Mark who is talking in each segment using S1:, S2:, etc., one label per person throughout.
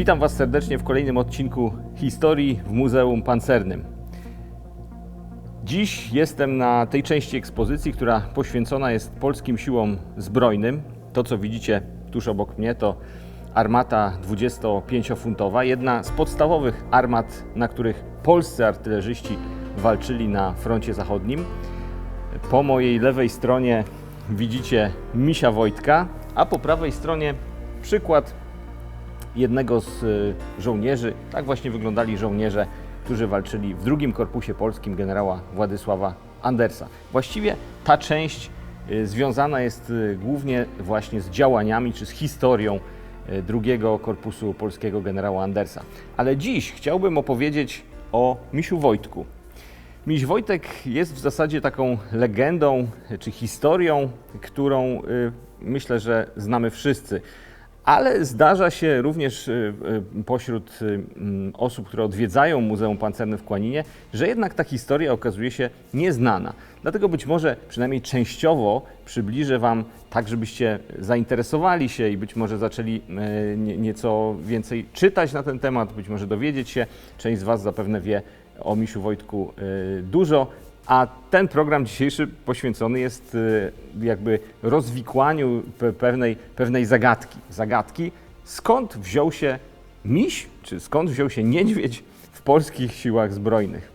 S1: Witam Was serdecznie w kolejnym odcinku historii w Muzeum Pancernym. Dziś jestem na tej części ekspozycji, która poświęcona jest polskim siłom zbrojnym. To, co widzicie tuż obok mnie, to armata 25-funtowa, jedna z podstawowych armat, na których polscy artylerzyści walczyli na froncie zachodnim. Po mojej lewej stronie widzicie misia Wojtka, a po prawej stronie przykład jednego z y, żołnierzy. Tak właśnie wyglądali żołnierze, którzy walczyli w drugim korpusie polskim generała Władysława Andersa. Właściwie ta część y, związana jest y, głównie właśnie z działaniami czy z historią drugiego korpusu polskiego generała Andersa. Ale dziś chciałbym opowiedzieć o misiu Wojtku. Miś Wojtek jest w zasadzie taką legendą czy historią, którą myślę, że znamy wszyscy. Ale zdarza się również y, y, pośród y, mm, osób, które odwiedzają Muzeum Pancerne w Kłaninie, że jednak ta historia okazuje się nieznana. Dlatego być może przynajmniej częściowo przybliżę Wam tak, żebyście zainteresowali się i być może zaczęli e, nie- nieco więcej czytać na ten temat, być może dowiedzieć się. Część z Was zapewne wie o Misiu Wojtku e, dużo. A ten program dzisiejszy poświęcony jest y, jakby rozwikłaniu pe- pewnej, pewnej zagadki. Zagadki, skąd wziął się miś, czy skąd wziął się niedźwiedź w polskich siłach zbrojnych.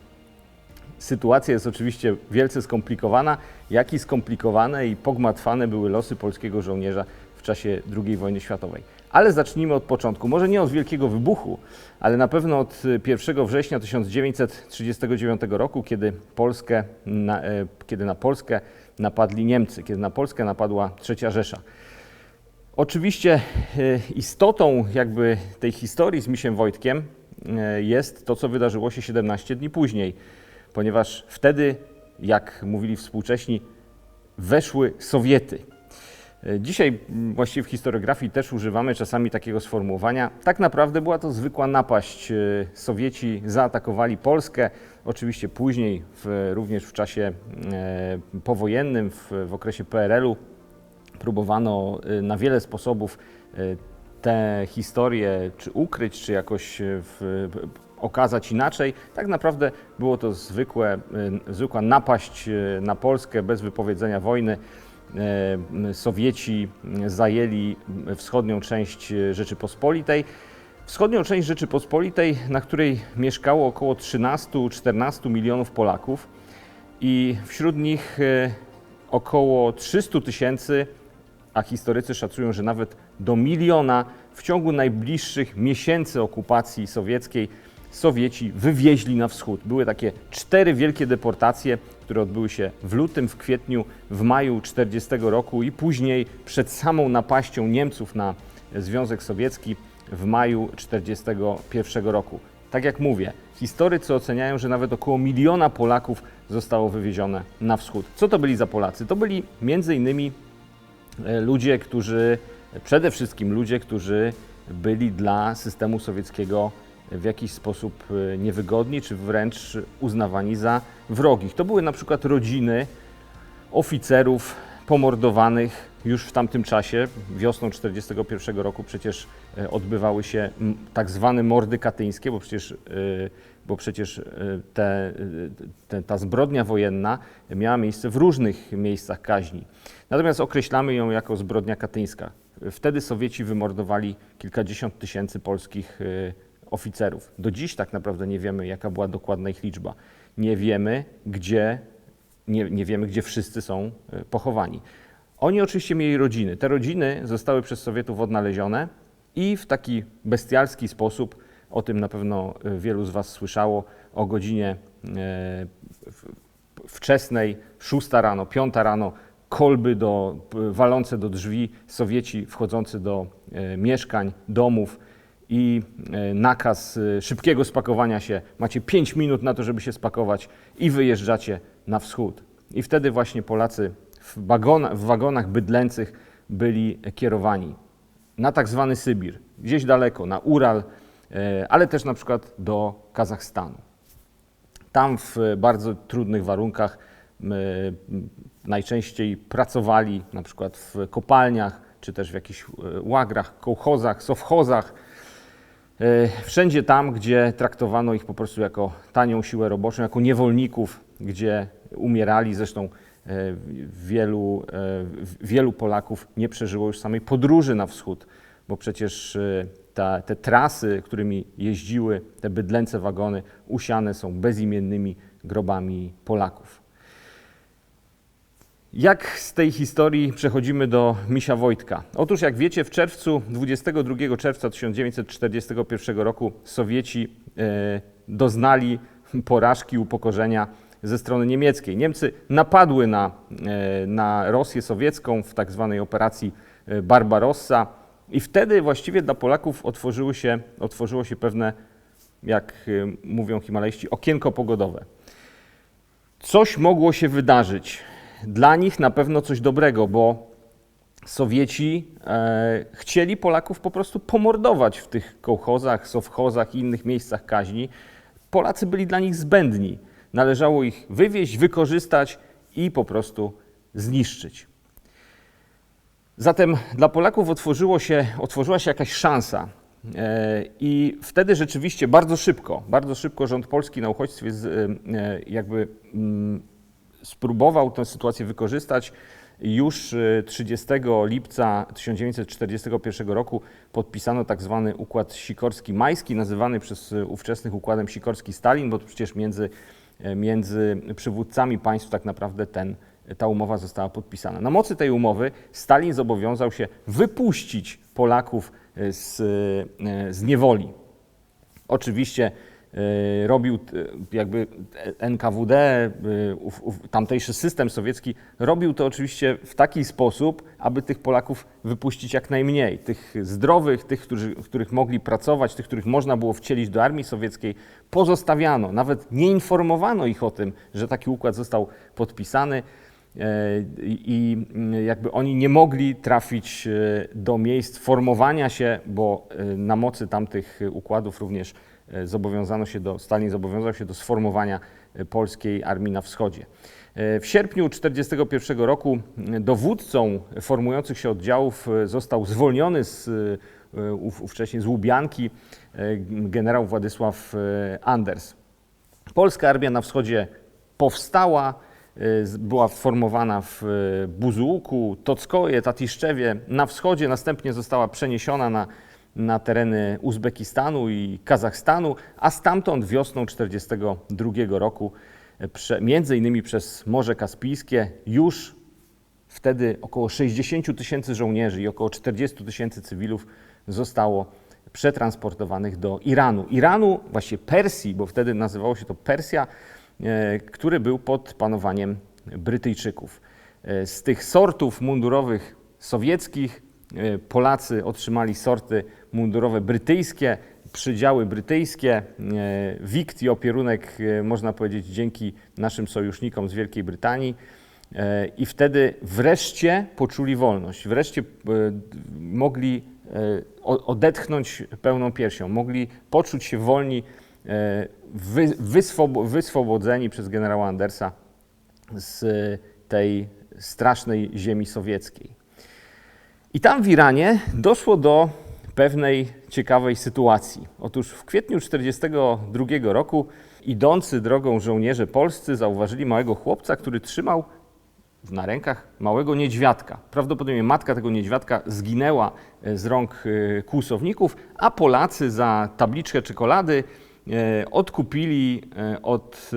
S1: Sytuacja jest oczywiście wielce skomplikowana, jak skomplikowane i pogmatwane były losy polskiego żołnierza w czasie II wojny światowej. Ale zacznijmy od początku. Może nie od Wielkiego Wybuchu, ale na pewno od y, 1 września 1939 roku, kiedy, Polskę, na, e, kiedy na Polskę napadli Niemcy, kiedy na Polskę napadła III Rzesza. Oczywiście e, istotą jakby tej historii z Misiem Wojtkiem e, jest to, co wydarzyło się 17 dni później, ponieważ wtedy, jak mówili współcześni, weszły Sowiety. E, Dzisiaj m, właściwie w historiografii też używamy czasami takiego sformułowania. Tak naprawdę była to zwykła napaść. E, Sowieci zaatakowali Polskę, oczywiście później, w, również w czasie e, powojennym, w, w okresie PRL-u, próbowano y, na wiele sposobów te historie czy ukryć, czy jakoś w, okazać inaczej. Tak naprawdę było to zwykłe, zwykła napaść na Polskę bez wypowiedzenia wojny. Y, Sowieci zajęli wschodnią część Rzeczypospolitej. Wschodnią część Rzeczypospolitej, na której mieszkało około 13-14 milionów Polaków i wśród nich y, około 300 tysięcy, a historycy szacują, że nawet do miliona w ciągu najbliższych miesięcy okupacji sowieckiej Sowieci wywieźli na wschód. Były takie cztery wielkie deportacje, które odbyły się w lutym, w kwietniu, w maju 40 roku i później przed samą napaścią Niemców na Związek Sowiecki w maju 41 roku. Tak jak mówię, historycy oceniają, że nawet około miliona Polaków zostało wywiezione na wschód. Co to byli za Polacy? To byli między innymi e, ludzie, którzy, przede wszystkim ludzie, którzy byli dla systemu sowieckiego w jakiś sposób e, niewygodni, czy wręcz uznawani za wrogich. To były na przykład rodziny oficerów pomordowanych już w tamtym czasie, wiosną 1941 roku przecież e, odbywały się tak zwane mordy katyńskie, bo przecież, e, bo przecież te, te, ta zbrodnia wojenna miała miejsce w różnych miejscach kaźni. Natomiast określamy ją jako zbrodnia katyńska. Wtedy Sowieci wymordowali kilkadziesiąt tysięcy polskich oficerów. Do dziś tak naprawdę nie wiemy, jaka była dokładna ich liczba. Nie wiemy, gdzie nie, nie wiemy, gdzie wszyscy są e, pochowani. Oni oczywiście mieli rodziny. Te rodziny zostały przez Sowietów odnalezione i w taki bestialski sposób, o tym na pewno e, wielu z Was słyszało, o godzinie e, wczesnej, 6 rano, 5 rano, kolby do, walące do drzwi, Sowieci wchodzący do mieszkań, domów i e, nakaz e, szybkiego spakowania się. Macie 5 minut na to, żeby się spakować i wyjeżdżacie na wschód. I wtedy właśnie Polacy w, wagona, w wagonach bydlęcych byli kierowani na tak zwany Sybir, gdzieś daleko, na Ural, e, ale też na przykład do Kazachstanu. Tam w bardzo trudnych warunkach najczęściej pracowali na przykład w kopalniach, czy też w jakichś łagrach, kołchozach, sowchozach. E, Wszędzie tam, gdzie traktowano ich po prostu jako tanią siłę roboczą, jako niewolników, gdzie umierali. Zresztą e, wielu, e, wielu Polaków nie przeżyło już samej podróży na wschód, bo przecież ta, te trasy, którymi jeździły te bydlęce wagony, usiane są bezimiennymi grobami Polaków. Jak z tej historii przechodzimy do Misia Wojtka? Otóż, jak wiecie, w czerwcu, 22 czerwca 1941 roku Sowieci e, doznali porażki, upokorzenia ze strony niemieckiej. Niemcy napadły na, e, na Rosję sowiecką w tak zwanej operacji e, Barbarossa i wtedy właściwie dla Polaków otworzyły się, otworzyło się pewne, jak e, mówią himalajści, okienko pogodowe coś mogło się wydarzyć. Dla nich na pewno coś dobrego, bo Sowieci e, chcieli Polaków po prostu pomordować w tych kołchozach, sowchozach i innych miejscach kaźni. Polacy byli dla nich zbędni. Należało ich wywieźć, wykorzystać i po prostu zniszczyć. Zatem dla Polaków otworzyło się, otworzyła się jakaś szansa. E, I wtedy rzeczywiście bardzo szybko, bardzo szybko rząd polski na uchodźstwie z, e, jakby mm, spróbował tę sytuację wykorzystać. Już e, 30 lipca 1941 roku podpisano tak zwany Układ Sikorski-Majski, nazywany przez e, ówczesnych Układem Sikorski-Stalin, bo przecież między, e, między przywódcami państw tak naprawdę ten, ta umowa została podpisana. Na mocy tej umowy Stalin zobowiązał się wypuścić Polaków z, z niewoli. Oczywiście robił t- jakby NKWD, ów, tamtejszy system sowiecki, robił to oczywiście w taki sposób, aby tych Polaków wypuścić jak najmniej. Tych zdrowych, tych, którzy, których mogli pracować, tych, których można było wcielić do armii sowieckiej, pozostawiano. Nawet nie informowano ich o tym, że taki układ został podpisany i jakby oni nie mogli trafić do miejsc formowania się, bo na mocy tamtych układów również zobowiązano się do, Stalin zobowiązał się do sformowania e, polskiej armii na wschodzie. E, W sierpniu 1941 roku e, dowódcą formujących się oddziałów e, został zwolniony z e, ów, ówcześnie z Łubianki e, generał Władysław e, Anders. Polska armia na wschodzie powstała, była formowana w Buzułku, Tockoje, Tatiszczewie na wschodzie, następnie została przeniesiona na, na tereny Uzbekistanu i Kazachstanu, a stamtąd wiosną 1942 roku, prze, między innymi przez Morze Kaspijskie, już Wtedy około 60 tysięcy żołnierzy i około 40 tysięcy cywilów zostało przetransportowanych do Iranu. Iranu, właściwie Persji, bo wtedy nazywało się to Persja, e, który był pod panowaniem Brytyjczyków. E, Z tych sortów mundurowych sowieckich e, Polacy otrzymali sorty mundurowe brytyjskie, przydziały brytyjskie, e, wikt i opierunek, e, można powiedzieć, dzięki naszym sojusznikom z Wielkiej Brytanii. E, I wtedy wreszcie poczuli wolność, wreszcie e, mogli e, odetchnąć pełną piersią, mogli poczuć się wolni, e, wy, wyswobo, wyswobodzeni przez generała Andersa z tej strasznej ziemi sowieckiej. I tam w Iranie doszło do pewnej ciekawej sytuacji. Otóż w kwietniu 1942 roku idący drogą żołnierze polscy zauważyli małego chłopca, który trzymał na rękach małego niedźwiadka. Prawdopodobnie matka tego niedźwiadka zginęła e, z rąk e, kłusowników, a Polacy za tabliczkę czekolady e, odkupili od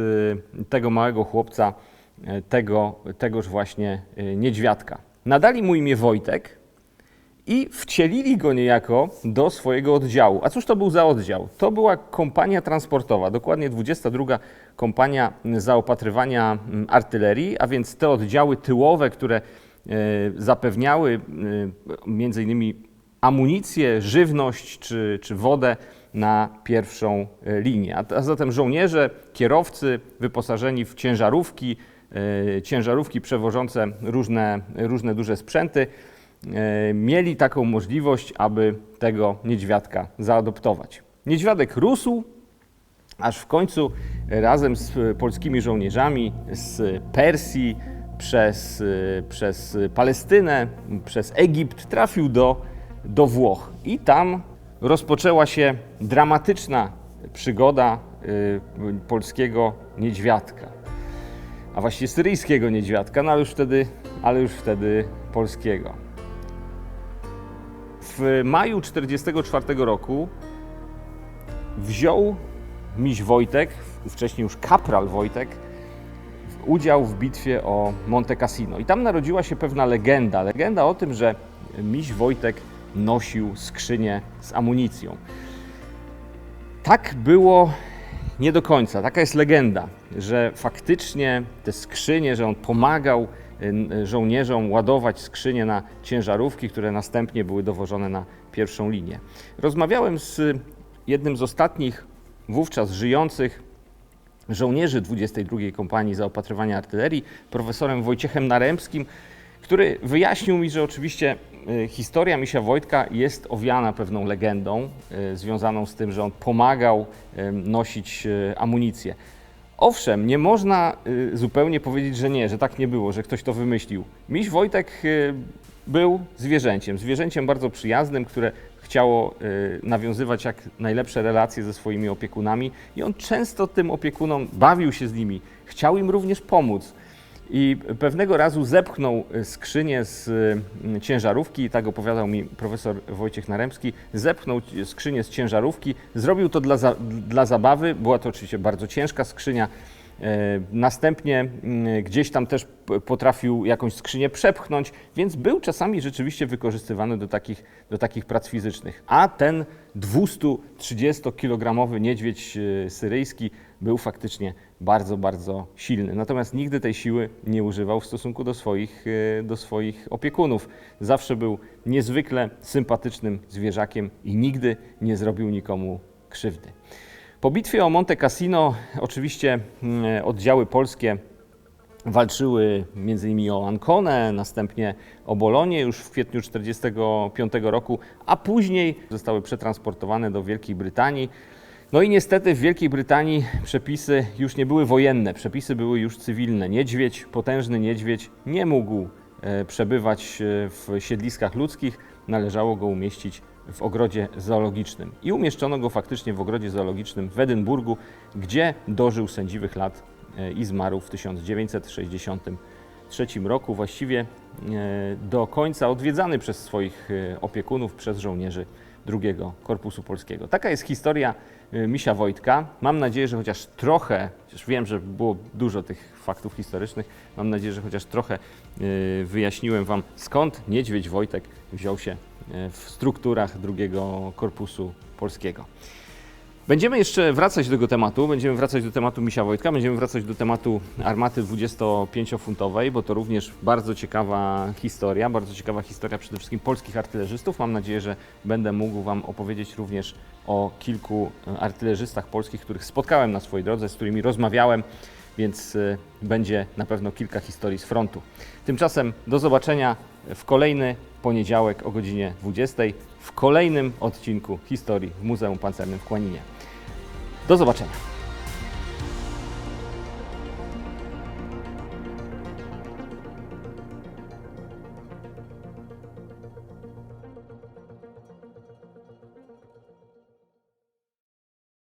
S1: tego małego chłopca tego, tegoż właśnie niedźwiadka. Nadali mu imię Wojtek, i wcielili go niejako do swojego oddziału. A cóż to był za oddział? To była kompania transportowa, dokładnie 22 kompania zaopatrywania mm, artylerii, a więc te oddziały tyłowe, które e, zapewniały e, między innymi amunicję, żywność czy, czy wodę na pierwszą e, linię. A, zatem żołnierze, kierowcy wyposażeni w ciężarówki, ciężarówki przewożące różne, różne duże sprzęty, mieli taką możliwość, aby tego niedźwiadka zaadoptować. Niedźwiadek rósł, aż w końcu razem z e, polskimi żołnierzami z Persji przez, e, przez Palestynę, przez Egipt trafił do, do Włoch i tam rozpoczęła się dramatyczna przygoda y, polskiego niedźwiadka, a właściwie syryjskiego niedźwiadka, no ale już wtedy, ale już wtedy polskiego. W maju 1944 roku wziął miś Wojtek, wcześniej już kapral Wojtek, udział w bitwie o Monte Cassino. I tam narodziła się pewna legenda. Legenda o tym, że miś Wojtek nosił skrzynię z amunicją. Tak było nie do końca. Taka jest legenda, że faktycznie te skrzynie, że on pomagał żołnierzom ładować skrzynie na ciężarówki, które następnie były dowożone na pierwszą linię. Rozmawiałem z jednym z ostatnich wówczas żyjących żołnierzy 22 Kompanii Zaopatrywania Artylerii, profesorem Wojciechem Naremskim, który wyjaśnił mi, że oczywiście y, historia Misia Wojtka jest owiana pewną legendą y, związaną z tym, że on pomagał nosić y, amunicję. Owszem, nie można y, zupełnie powiedzieć, że nie, że tak nie było, że ktoś to wymyślił. Miś Wojtek y, był zwierzęciem, zwierzęciem bardzo przyjaznym, które chciało y, nawiązywać jak najlepsze relacje ze swoimi opiekunami i on często tym opiekunom bawił się z nimi, chciał im również pomóc. I pewnego razu zepchnął y, skrzynię z ciężarówki, tak opowiadał mi profesor Wojciech Naremski, zepchnął ci- skrzynię z ciężarówki, zrobił to dla, za, dla zabawy, była to oczywiście bardzo ciężka skrzynia, E, Następnie gdzieś tam też potrafił jakąś skrzynię przepchnąć, więc był czasami rzeczywiście wykorzystywany do takich, do takich prac fizycznych. A ten 230-kilogramowy niedźwiedź e, syryjski był faktycznie bardzo, bardzo silny. Natomiast nigdy tej siły nie używał w stosunku do swoich, e, do swoich opiekunów. Zawsze był niezwykle sympatycznym zwierzakiem i nigdy nie zrobił nikomu krzywdy. Po bitwie o Monte Cassino oczywiście mm, oddziały polskie walczyły m.in. o Ancone, następnie o Bolonię już w kwietniu 1945 roku, a później zostały przetransportowane do Wielkiej Brytanii. No i niestety w Wielkiej Brytanii przepisy już nie były wojenne, przepisy były już cywilne. Niedźwiedź, potężny niedźwiedź nie mógł e, przebywać e, w siedliskach ludzkich, należało go umieścić w ogrodzie zoologicznym. I umieszczono go faktycznie w ogrodzie zoologicznym w Edynburgu, gdzie dożył sędziwych lat e, i zmarł w 1963 roku, właściwie do końca odwiedzany przez swoich opiekunów, przez żołnierzy drugiego Korpusu Polskiego. Taka jest historia Misia Wojtka. Mam nadzieję, że chociaż trochę, chociaż wiem, że było dużo tych faktów historycznych, mam nadzieję, że chociaż trochę e, wyjaśniłem Wam, skąd niedźwiedź Wojtek wziął się e, w strukturach drugiego Korpusu Polskiego. Będziemy jeszcze wracać do tego tematu, będziemy wracać do tematu Misia Wojtka, będziemy wracać do tematu armaty 25-funtowej, bo to również bardzo ciekawa historia, bardzo ciekawa historia przede wszystkim polskich artylerzystów. Mam nadzieję, że będę mógł Wam opowiedzieć również o kilku e, artylerzystach polskich, których spotkałem na swojej drodze, z którymi rozmawiałem, więc e, będzie na pewno kilka historii z frontu. Tymczasem do zobaczenia w kolejny poniedziałek o godzinie 20 w kolejnym odcinku historii w Muzeum Pancernym w Kłaninie. Do zobaczenia.